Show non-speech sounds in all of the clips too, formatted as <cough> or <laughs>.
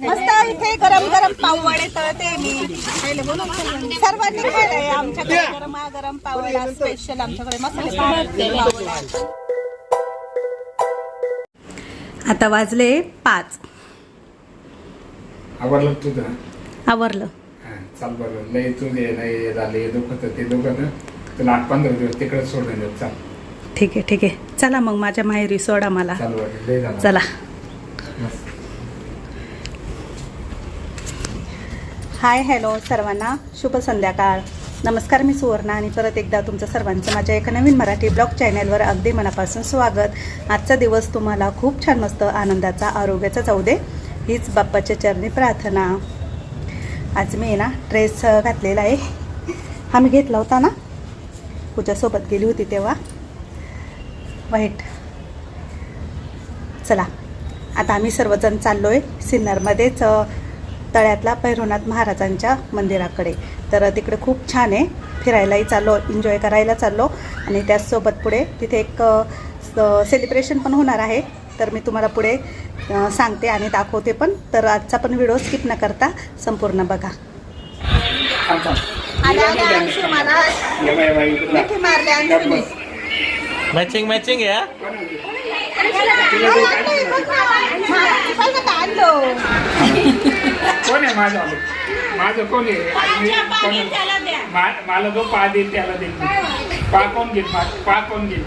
मस्त इथे गरम गरम पाववडे तळते मी. सर्वांनी केलंय आमच्याकडे गरम गरम पाववडा स्पेशल आमच्याकडे मसाले पाववडा. आता वाजले पाच. आवडलं तुझं? आवरलं. हा, चाल बरं. लय तुझे नाही झाले दुखत ते दुखत तुला आठ पंधरा दिवस तिकडे सोडून देऊ चाल. ठीक आहे ठीक आहे. चला मग माझ्या माहेरी सोडा मला. चाल बरं लय झालं. चला. हाय हॅलो सर्वांना. शुभ संध्याकाळ. नमस्कार मी सुवर्णा आणि परत एकदा तुमचं सर्वांचं माझ्या एका नवीन मराठी ब्लॉग चॅनलवर अगदी मनापासून स्वागत. आजचा दिवस तुम्हाला खूप छान मस्त आनंदाचा आरोग्याचा जाऊ दे हीच बाप्पाच्या चरणी प्रार्थना. आज मी आहे ना ड्रेस घातलेला आहे. हा मी घेतला होता ना? पूजासोबत गेली होती तेव्हा. वाईट. चला आता आम्ही सर्वजण चाललो आहे सिन्नरमध्येच तळ्यातला भैरवनाथ महाराजांच्या मंदिराकडे तर तिकडे खूप छान आहे फिरायलाही चाललो एन्जॉय करायला चाललो आणि त्याचसोबत पुढे तिथे एक सेलिब्रेशन पण होणार आहे तर मी तुम्हाला पुढे सांगते आणि दाखवते पण तर आजचा पण व्हिडिओ स्किप न करता संपूर्ण बघा. मॅचिंग मॅचिंग या काय कोण आहे माझं? आलं? माझं कोण आहे? मला जो पा देईल त्याला देईल. पा कोण घेईल? पा कोण घेईल?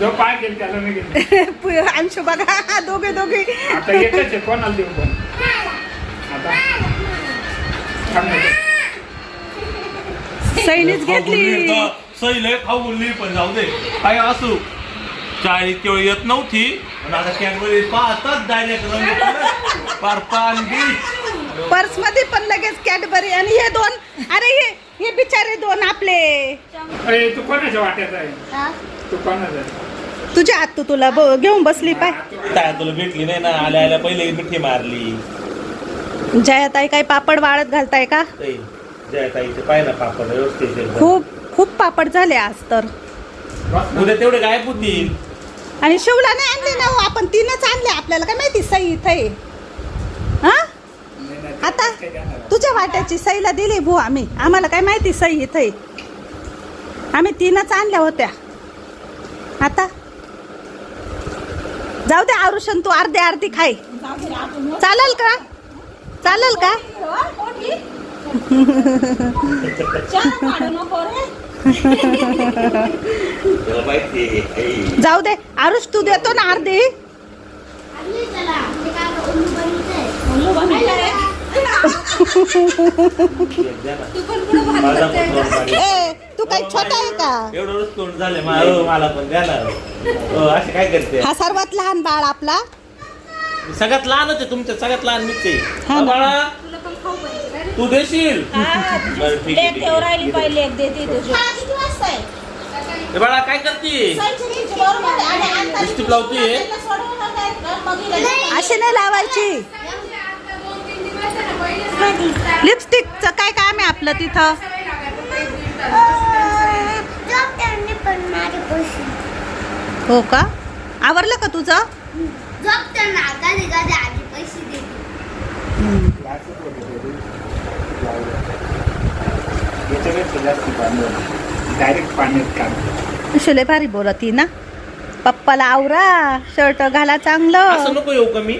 जो पा घेईल त्याला मी घेईल. अंशू बघा दोघे दोघे. आता एकच आहे कोणाला देऊ पण? आता. सैनीच घेतली. सैल खाऊ बोलली पण जाऊ दे. काय असू? चाळीस केवळ येत नव्हती. आणि आता कॅडबरी पाहताच डायरेक्ट पार पाणी पर्समध्ये पण लगेच कॅडबरी आणि हे दोन अरे हे हे बिचारे दोन आपले. अरे तू कोणाच्या वाट्यात आहे? तू कोणाचा आहे? तुझ्या हात तू तुला ब- घेऊन बसली पाय. हा, तू- काय तुला भेटली नाही ना? आल्या आल्या पहिले मिठी मारली. जयाताई काही पापड वाळत घालताय का? ताईचे पाय ना पापड व्यवस्थित एकदम. खूप खूप पापड झाले आज तर. बस ना. उद्या तेवढे गायब होतील. आणि शिवला नाही आणले ना हो, आपण तीनच आणले आपल्याला काय माहिती सई इथे आहे. आता तुझ्या वाट्याची सईला दिली भू आम्ही. आम्हाला काय माहिती सई इथे आम्ही तीनच आणल्या होत्या. आता? जाऊ दे आरुषण तू अर्धे अर्धी खाय. चालेल का? चालेल का? जाऊ दे. आरुष तू देतो ना अर्धी. तू काही छोटा आहे का? एवढं रोज तोंड झाले मा- हो, मला पण द्या ना. हो, असे काय करते? हा सर्वात लहान बाळ आपला? सगळ्यात लहानच आहे तुमच्या सगळ्यात लहान मीच आहे. बाळा. तू देशील? आहे, ठीक आहे. ए, बाळा काय करते लावतीये? अशी नाही लावायची. लिपस्टिकचं काय काम आहे आपलं तिथं? हो का? आवरलं का तुझं. डायरेक्ट पाण्यात काम शिले भारी बोलती ना. पप्पाला आवरा शर्ट घाला असं चांगलं नको येऊ का मी?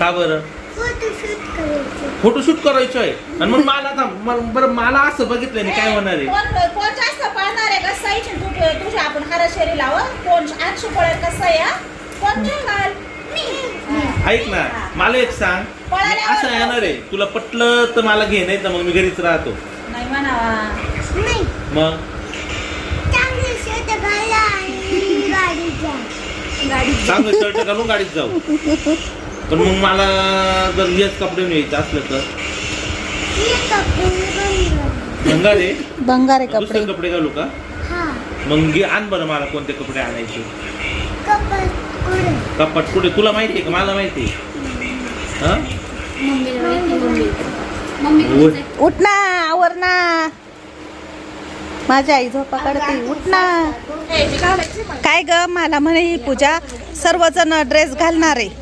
का बरं? फोटोशूट करायचं. आहे. आणि मग मला आता म- बरं मला असं बघितलं नाही काय होणार आहे कोण कोण जास्त आहे आपण हरशेरी लाव कोण आठशे पळेल कसं या कोण निघाल ऐक ना मला एक सांग. मी असं येणार आहे. तुला पटलं तर मला घे नाही तर मग मी घरीच राहतो. नाही म्हणावा. मग? चांगलं शर्ट घालून गाडीत जाऊ. <laughs> पण मग मला जर हेच कपडे न्यायचं असलं तर? भंगार आहे बंगारे कपडे. कपडे घालू का? मग आण बरं मला कोणते कपडे आणायचे. कपाट कुठे तुला माहिती आहे का? मला माहिती आहे. हा? होय. उठ ना आवर ना. माझी आई झोपा काढते. उठ ना. काय ग मला म्हणे ही पूजा सर्वजण ड्रेस घालणार. आहे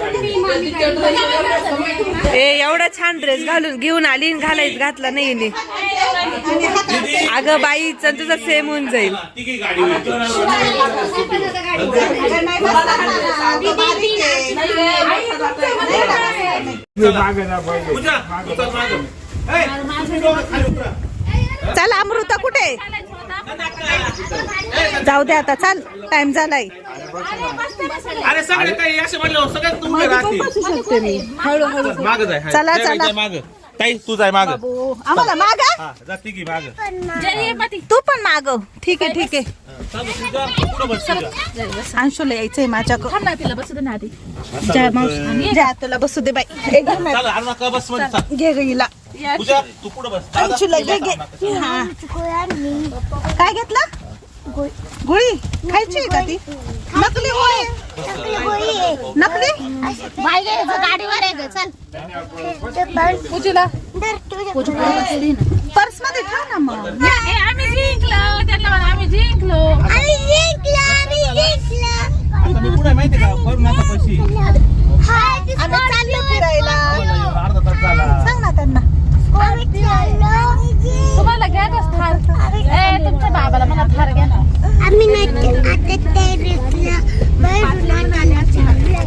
ए एवढा छान ड्रेस घालून घेऊन आली घालायच घातला नाही अगं बाईचं तुझं सेम होऊन जाईल. चल अमृता कुठे? जाऊ दे आता चल टाइम झालाय. अरे सगळे काही असे म्हणलं सगळ्यात तुम्ही राहतील. माग जाय हा. चला, जय चला. माग. ताई तू जाय माग. आम्हाला माग? हा जा तिघी माग. तू पण माग. ठीक आहे ठीक आहे. पुढं बस. अंशूला यायचंय माझ्याकडे. जय मावशी. जय तुला बसू दे बाई. ए, घे ना. चला बसमध्ये चाल. घे गं हिला. पूजा तू पुढं बस. दादा, अंशूला घे घे. हा. काय घेतलं? गोळी. खायची आहे का ती? नकली गोळी? नकली? गाडीवर आहे ग चल पर्समध्ये ठेव ना मग. आम्ही जिंकलो त्यांना आम्ही जिंकलो आम्ही जिंकलो आम्ही जिंकलो आता मी पुढे माहिती का? भरून आता पैसे. आम्ही चाललो फिरायला अर्धा तास झाला सांग ना त्यांना. तुम्हाला घ्या तुमच्या बाबाला मला थार घ्या ना.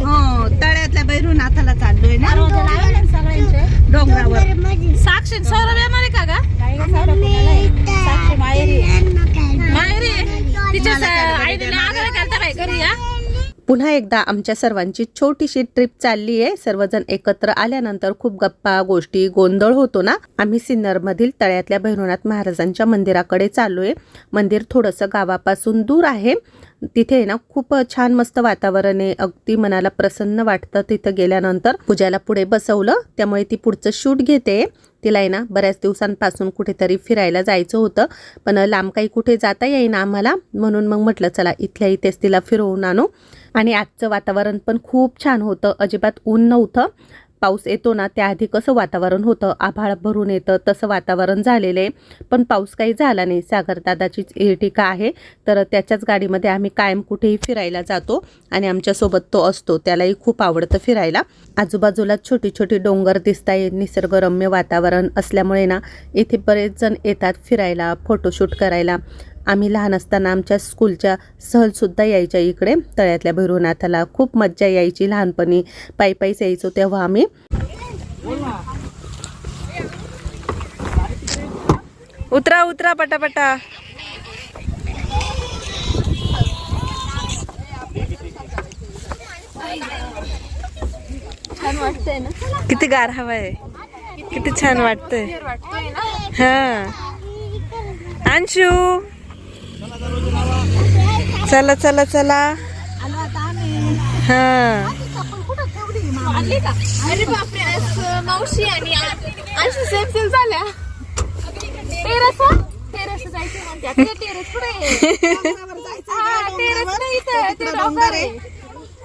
हो तळ्यातल्या बैरुनाथाला चाललोय ना. डोंगरावर. साक्षी सौरभ येणार आहे का गा? साक्षी माहेरी. माहेरी. तिच्या आईने आग्रह बाई घरी या. पुन्हा एकदा आमच्या सर्वांची छोटीशी ट्रिप चालली आहे सर्वजण एकत्र आल्यानंतर खूप गप्पा गोष्टी गोंधळ होतो ना? आम्ही सिन्नरमधील तळ्यातल्या भैरवनाथ महाराजांच्या मंदिराकडे चाललोय. मंदिर थोडंसं गावापासून दूर आहे. तिथे ना खूप छान मस्त वातावरण आहे. अगदी मनाला प्रसन्न वाटतं तिथं गेल्यानंतर. पूजाला पुढे बसवलं. त्यामुळे ती पुढचं शूट घेते. तिला आहे ना बऱ्याच दिवसांपासून कुठेतरी फिरायला जायचं होतं. पण लांब काही कुठे जाता येईना आम्हाला. म्हणून मग म्हटलं चला इथल्या इथेच तिला फिरवून आणू. आणि आजचं वातावरण पण खूप छान होतं. अजिबात ऊन नव्हतं. पाऊस येतो ना त्याआधी कसं वातावरण होतं. आभाळ भरून येतं तसं वातावरण झालेलं आहे. पण पाऊस काही झाला नाही. सागरदादाचीच दादाचीच आहे. तर त्याच्याच गाडीमध्ये आम्ही कायम कुठेही फिरायला जातो आणि आमच्यासोबत तो असतो. त्यालाही खूप आवडतं फिरायला. आजूबाजूला छोटी छोटी डोंगर दिसत आहे निसर्गरम्य वातावरण असल्यामुळे ना इथे बरेच जण येतात फिरायला फोटोशूट करायला. आम्ही लहान असताना आमच्या स्कूलच्या सहलसुद्धा यायच्या इकडे. तळ्यातल्या भैरवनाथाला खूप मज्जा यायची. लहानपणी पायी पायीच यायचो तेव्हा आम्ही. उतरा उतरा पटापटा. किती गार हवा आहे. किती छान वाटतंय. हा. अंशू. चला चला चला. हा. अरे बापरे आज मावशी आणि अशी सेम सेम झाल्या टेरेस टेरेस जायचं म्हणते आता टेरेस हा? टेरेस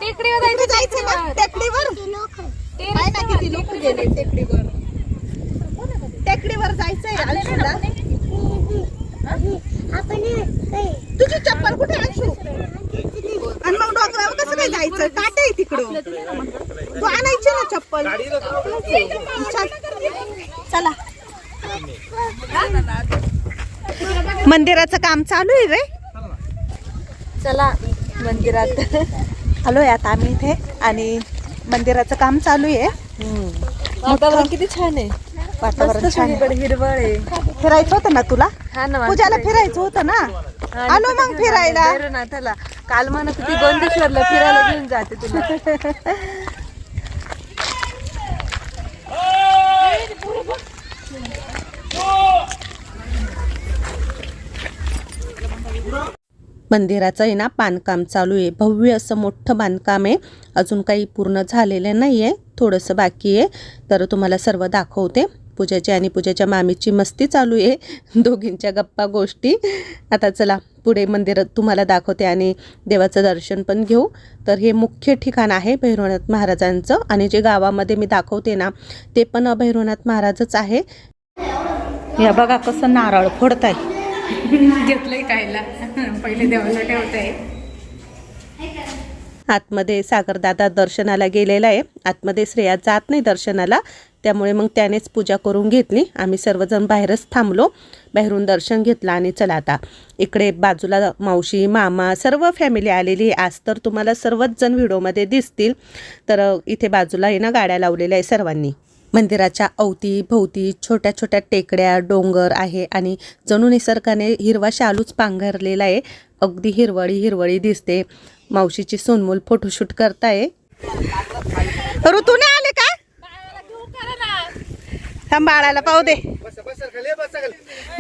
टेकडीवर जायचं टेकडीवर टेकडीवर टेकडीवर टेकडीवर जायचंय तुझी चप्पल कुठे अंशू? आणि मग डोंगरावर कसं काय जायचं? काटा आहे तिकडं. तू आणायची ना चप्पल. चल. मंदिराचं काम चालू आहे रे. चला मंदिरात. आलोय आता आम्ही इथे आणि मंदिराचं काम चालू आहे. किती छान आहे. वातावरण छान आहे. हिरवळ आहे. फिरायचं होतं ना तुला? हा ना पूजाला. फिरायचं. होतं ना? आणि आलो मग फिरायला. काल म्हणत होती गोंदेश्वरला फिरायला घेऊन जाते तुला. मंदिराचं आहे ना बांधकाम चालू आहे. भव्य असं मोठं बांधकाम आहे. अजून काही पूर्ण झालेलं नाही आहे थोडंसं बाकी आहे. तर तुम्हाला सर्व दाखवते. पूजाची आणि पूजाच्या मामीची मस्ती चालू आहे. दोघींच्या गप्पा गोष्टी. आता चला पुढे मंदिरात तुम्हाला दाखवते आणि देवाचं दर्शन पण घेऊ. तर हे मुख्य ठिकाण आहे भैरवनाथ महाराजांचं आणि जे गावामध्ये मी दाखवते ना ते पण भैरवनाथ महाराजच आहे. या बघा कसं नारळ फोडताय. <laughs> घेतलंय खायला. पहिले देवाला ठेवताय. आतमध्ये सागरदादा दर्शनाला गेलेला आहे. आतमध्ये श्रेया जात नाही दर्शनाला. त्यामुळे मग त्यानेच पूजा करून घेतली. आम्ही सर्वजण बाहेरच थांबलो. बाहेरून दर्शन घेतलं आणि चला आता. इकडे बाजूला मावशी मामा सर्व फॅमिली आलेली आहे. आज तर तुम्हाला सर्वच जण व्हिडिओमध्ये दिसतील. तर इथे बाजूला आहे ना गाड्या लावलेल्या आहे सर्वांनी. मंदिराच्या अवती भोवती छोट्या छोट्या टेकड्या डोंगर आहे आणि जणू निसर्गाने हिरवा शालूच पांघरलेला आहे. अगदी हिरवळी हिरवळी दिसते. मावशीची सोनमूल फोटोशूट करताय. ऋतूने आले का? थांब बाळाला पाहू दे.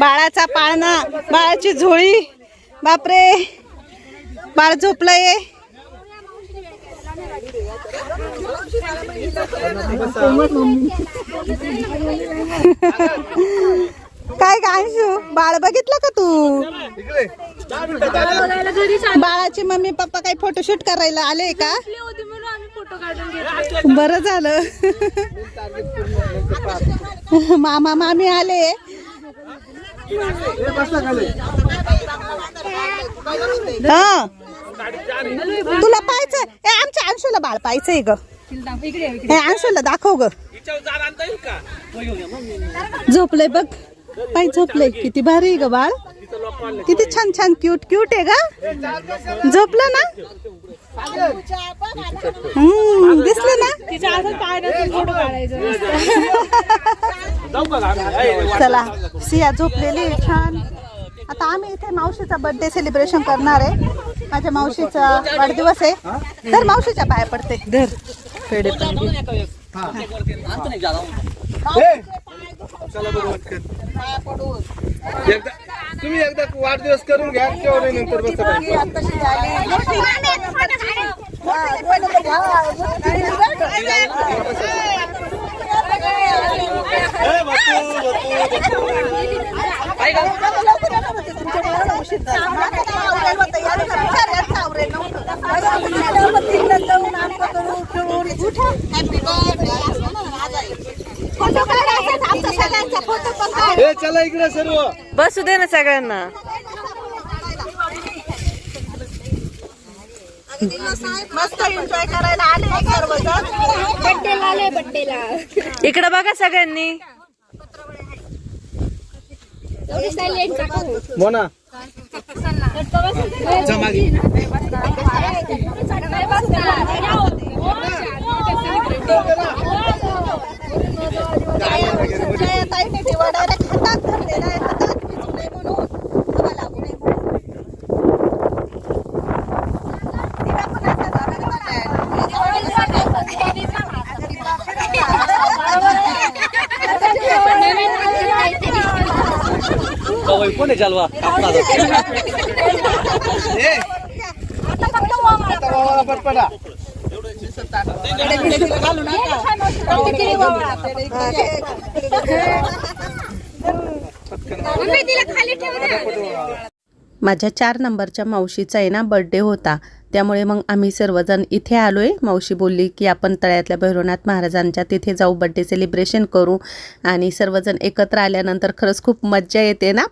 बाळाचा पाळणा बाळाची झोळी. बापरे. बाळ झोपलंय. काय गायशू बाळ बघितलं का तू? बाळाची मम्मी पप्पा काही फोटोशूट करायला आले का? होती म्हणून आम्ही फोटो काढून घेतले. बरं झालं. मामा मामी आले. हा. तुला पाहायचं ए आमच्या अंशूला बाळ पाहायचंय ग. हे अंशूला दाखव ग. झोपलंय बघ. पाय झोपलंय. किती भारी ग बाळ. किती छान छान क्यूट क्यूट आहे ग. झोपलं ना? हम्म दिसलं ना? चला सिया झोपलेली छान. आता आम्ही इथे मावशीचा बर्थडे सेलिब्रेशन करणार आहे. माझ्या मावशीचा वाढदिवस आहे. तर मावशीच्या पाया पडते. धर. पेढे पण घे. एकदा तुम्ही एकदा वाढदिवस करून घ्या नंतर बसा हे चला इकडे सर्व बसू दे ना सगळ्यांना मस्त एन्जॉय करायला आले सर्वजण बड्डेला आले बड्डेला इकडे बघा सगळ्यांनी मोना जयाताईने कोण आहे चालवा आपला माझ्या चार नंबरच्या मावशीचा आहे ना बर्थडे होता. त्यामुळे मग आम्ही सर्वजण इथे आलो आहे मावशी बोलली की आपण तळ्यातल्या भैरवनाथ महाराजांच्या तिथे जाऊ बड्डे सेलिब्रेशन करू. आणि सर्वजण एकत्र आल्यानंतर खरंच खूप मज्जा येते ना?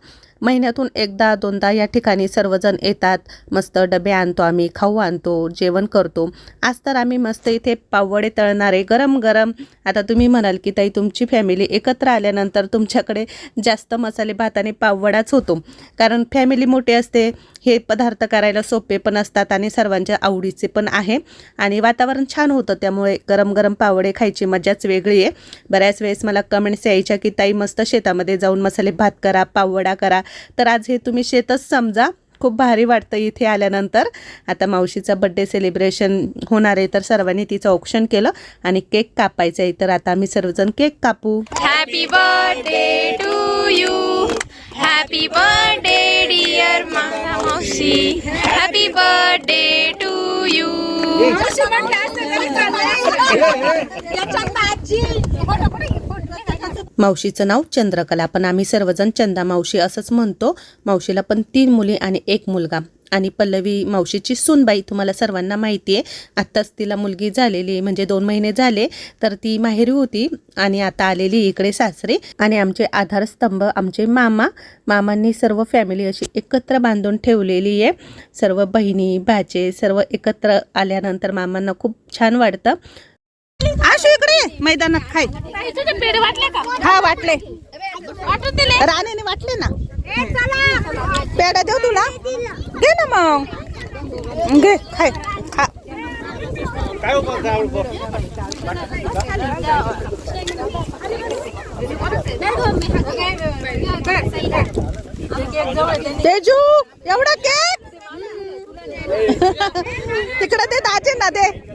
महिन्यातून एकदा दोनदा या ठिकाणी सर्वजण येतात. मस्त डबे आणतो आम्ही खाऊ आणतो जेवण करतो. आज तर आम्ही मस्त इथे पाववडे तळणारे गरम गरम आता तुम्ही म्हणाल की ताई तुमची फॅमिली एकत्र आल्यानंतर तुमच्याकडे जास्त मसाले भात आणि पाववडाच होतो. कारण फॅमिली मोठी असते हे पदार्थ करायला सोपे पण असतात आणि सर्वांच्या आवडीचे पण आहे. आणि वातावरण छान होतं त्यामुळे गरम गरम पावडे खायची मजाच वेगळी आहे. बऱ्याच वेळेस मला कमेंट्स यायच्या की ताई मस्त शेतामध्ये जाऊन मसाले भात करा पावडा करा. तर आज हे तुम्ही शेतच समजा. खूप भारी वाटतं इथे आल्यानंतर. आता मावशीचा बड्डे सेलिब्रेशन होणार आहे तर सर्वांनी तिचं ऑप्शन केलं आणि केक कापायचं आहे. तर आता आम्ही सर्वजण केक कापू. Happy birthday to you happy birthday dear मावशी. हॅपी बर्थडे टू यू मावशीचं नाव चंद्रकला. पण आम्ही सर्वजण चंदा मावशी असंच म्हणतो. मावशीला पण तीन मुली आणि एक मुलगा. आणि पल्लवी मावशीची सूनबाई तुम्हाला सर्वांना माहिती आहे. आत्ताच तिला मुलगी झालेली आहे, म्हणजे दोन महिने झाले तर ती माहेरी होती आणि आता आलेली इकडे सासरे. आणि आमचे आधारस्तंभ आमचे मामा मामांनी सर्व फॅमिली अशी एकत्र बांधून ठेवलेली आहे. सर्व बहिणी भाचे सर्व एकत्र आल्यानंतर मामांना खूप छान वाटतं. आशू इकडे. मैदानात खाय. वाटले हा वाटले. राणीने वाटले ना? पेढा देऊ तुला? दे ना मग. घे खाय. खा. तेजू एवढा केक? तिकडे ते दाजे ना दे.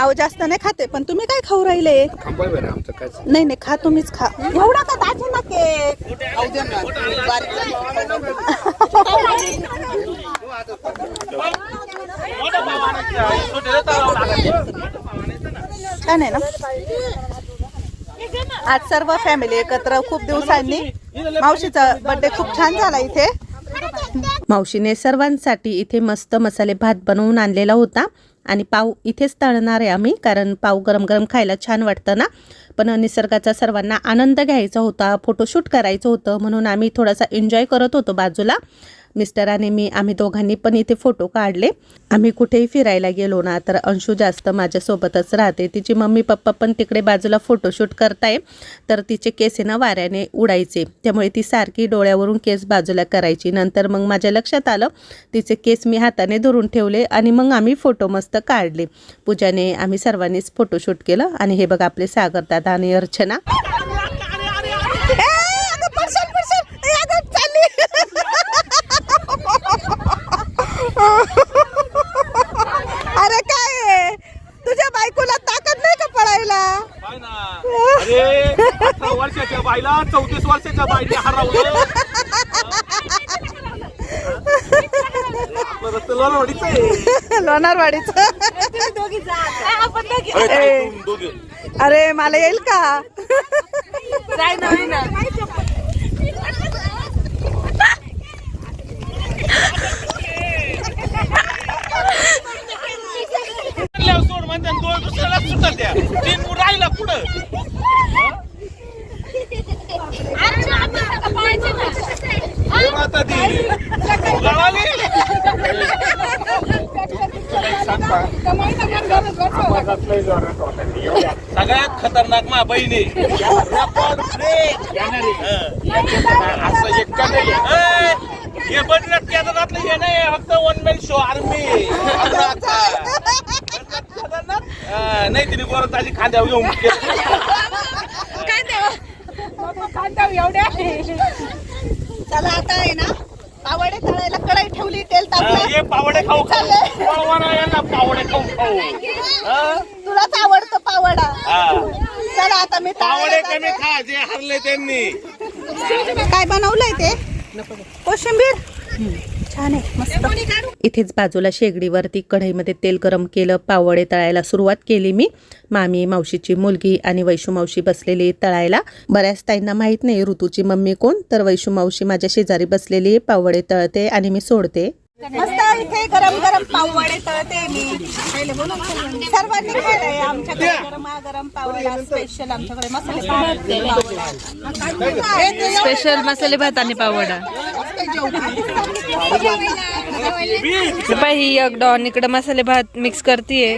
आव जास्त नाही खाते पण तुम्ही काय खाऊ राहिले? नाही नाही खा तुम्हीच खा. एवढा का दाजे ना केक छान आहे ना? आज सर्व फॅमिली एकत्र खूप दिवसांनी मावशीचा बर्थडे खूप छान झाला इथे. मावशीने सर्वांसाठी इथे मस्त मसाले भात बनवून आणलेला होता. आणि पाव इथेच तळणार आहे आम्ही कारण पाव गरम गरम खायला छान वाटतं ना. पण निसर्गाचा सर्वांना आनंद घ्यायचा होता फोटोशूट करायचं होतं म्हणून आम्ही थोडासा एन्जॉय करत होतो बाजूला. मिस्टर आणि मी आम्ही दोघांनी पण इथे फोटो काढले. आम्ही कुठेही फिरायला गेलो ना तर अंशू जास्त माझ्यासोबतच राहते. तिची मम्मी पप्पा पण तिकडे बाजूला फोटोशूट करताय. तर तिचे केस आहे ना वाऱ्याने उडायचे. त्यामुळे ती सारखी डोळ्यावरून केस बाजूला करायची. नंतर मग माझ्या लक्षात आलं तिचे केस मी हाताने धरून ठेवले आणि मग आम्ही फोटो मस्त काढले. पूजाने आम्ही सर्वांनीच फोटोशूट केलं. आणि हे बघा आपले सागर दादा आणि अर्चना <laughs> ए, अगं पडशील, पडशील. ए, अगं चालली. <laughs> अरे काय? तुझ्या बायकोला ताकद नाही का पळायला अरे वर्षाच्या बाईला चौतीस वर्षाच्या बाईने हरवलं. लोणारवाडीच? अरे मला येईल का जाय ना दोन दुसऱ्याला सुटत द्या तीन राहिला पुढं. सगळ्यात खतरनाक मा बहिणी. असं एक का नाही? हे बडीनाथ केदारनाथलं हे नाही फक्त वन मॅन शो आर्मी नाही तिने गोरत ताजी खांद्यावर घेऊन गेली. चला आता आहे ना पावडे तळायला कढाई ठेवली तेल हा, तापलं ये पावडे खाऊ. खाऊ वळवळा यांना पावडे खाऊ खाऊ. हा? तुलाच आवडतं पावडा. हा. चला आता मी पावडे तळायला कमी खा जे हरले त्यांनी. काय बनवलंय ते? कोशिंबीर? छान आहे मस्त. इथेच बाजूला शेगडीवरती कढईमध्ये तेल गरम केलं पावडे तळायला सुरुवात केली मी. मामी मावशीची मुलगी आणि वैशू मावशी बसलेली तळायला. बऱ्याच ताईंना माहीत नाही ऋतूची मम्मी कोण? तर वैशू मावशी माझ्या शेजारी बसलेली पावडे तळते आणि मी सोडते. मस्त इथे गरम गरम पावडे तळते मी. सर्वांनी केलंय आमच्याकडे गरम गरम पावडा स्पेशल आमच्याकडे मसाले स्पेशल मसाले भात आणि पावडा बाई ही एक डॉन इकडे मसाले भात मिक्स करतीये.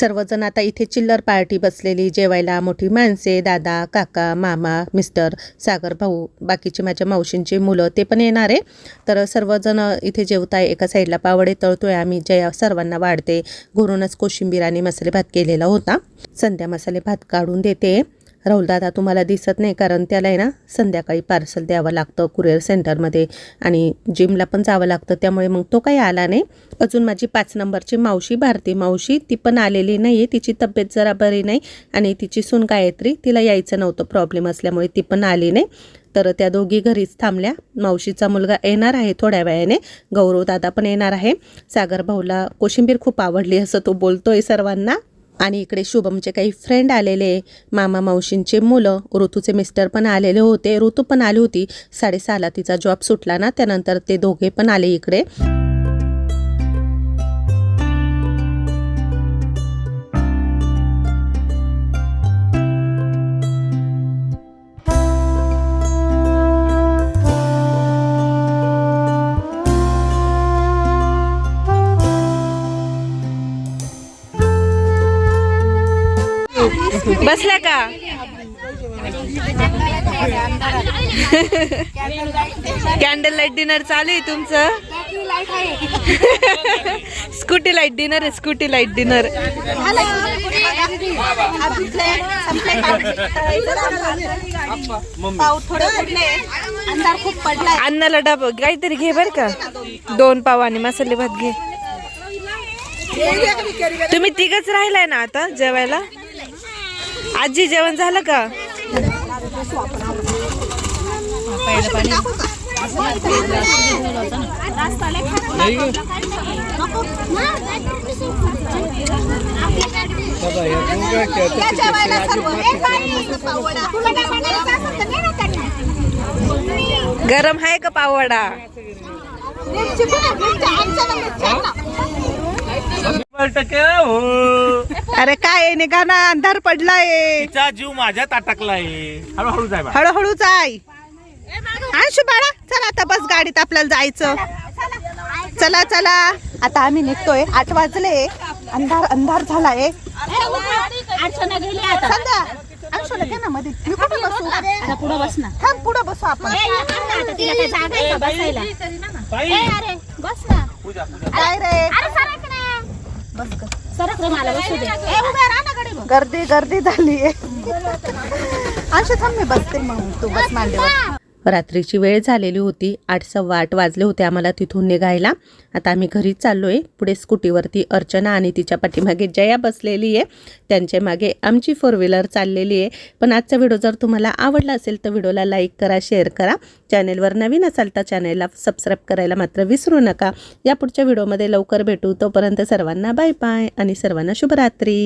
सर्वजण आता इथे चिल्लर पार्टी बसलेली जेवायला मोठी माणसे दादा काका मामा मिस्टर सागर भाऊ बाकीचे माझ्या मावशींची मुलं ते पण येणार आहे. तर सर्वजण इथे जेवताय एका साईडला पावडे तळतोय आम्ही जया सर्वांना वाढते. घरूनच कोशिंबीर आणि मसाले भात केलेला होता. संध्या मसाले भात काढून देते. राहुल दादा तुम्हाला दिसत नाही कारण त्याला आहे ना संध्याकाळी पार्सल द्यावं लागतं कुरिअर सेंटरमध्ये आणि जिमला पण जावं लागतं. त्यामुळे मग तो काही आला नाही. अजून माझी पाच नंबरची मावशी भारती मावशी ती पण आलेली नाही आहे तिची तब्येत जरा बरी नाही आणि तिची सून गायत्री तिला यायचं नव्हतं प्रॉब्लेम असल्यामुळे ती पण आली नाही. तर त्या दोघी घरीच थांबल्या. मावशीचा मुलगा येणार आहे थोड्या वेळाने. गौरव दादा पण येणार आहे. सागर भाऊला कोशिंबीर खूप आवडली असं तो बोलतोय सर्वांना. आणि इकडे शुभमचे काही फ्रेंड आलेले मामा मावशींचे मुलं ऋतूचे मिस्टर पण आलेले होते. ऋतू पण आली होती. साडेसहाला तिचा जॉब सुटला ना त्यानंतर ते दोघे पण आले इकडे. बसल्या का? कॅन्डल लाइट डिनर चालू आहे तुमचं? स्कूटी लाइट डिनर आहे स्कूटी लाइट डिनर अन्नाला डब काहीतरी घे बर का. दोन पाव आणि मसाले भात घे. तुम्ही तिघच राहिलाय ना आता जेवायला? आजी जेवण झालं का? गरम आहे का पावडा अरे काय निघा ना अंधार पडलाय. तिचा जीव माझ्यात अटकलाय. हळूहळू जाय. हळूहळू जाय. बाळा चला आता बस गाडीत आपल्याला जायचं. चला चला. आता आम्ही निघतोय. आठ वाजले. अंधार अंधार झालाय. संध्या अंशूला घे ना मध्ये मी कुठे बसू? पुढे बस ना. थांब पुढे बसू आपण. आता तिला काही जागा आहे का बसायला? ए, अरे बस ना. काय रे? अरे सरक ना सरक रे मला बसू दे. ए उभे राहा ना गडी गर्दी गर्दी झाली अंशू थांब मी बसते मग. तू बस मांडीवर. रात्रीची वेळ झालेली होती. आठ सव्वा आठ वाजले होते आम्हाला तिथून निघायला. आता आम्ही घरीच चाललो आहे पुढे स्कूटीवरती अर्चना आणि तिच्या पाठीमागे जया बसलेली आहे. त्यांच्या मागे आमची फोर व्हीलर चाललेली आहे. पण आजचा व्हिडिओ जर तुम्हाला आवडला असेल तर व्हिडिओला लाईक करा शेअर करा. चॅनेलवर नवीन असाल तर चॅनेलला सबस्क्राईब करायला मात्र विसरू नका. या पुढच्या व्हिडिओमध्ये लवकर भेटू. तोपर्यंत सर्वांना बाय बाय आणि सर्वांना शुभरात्री.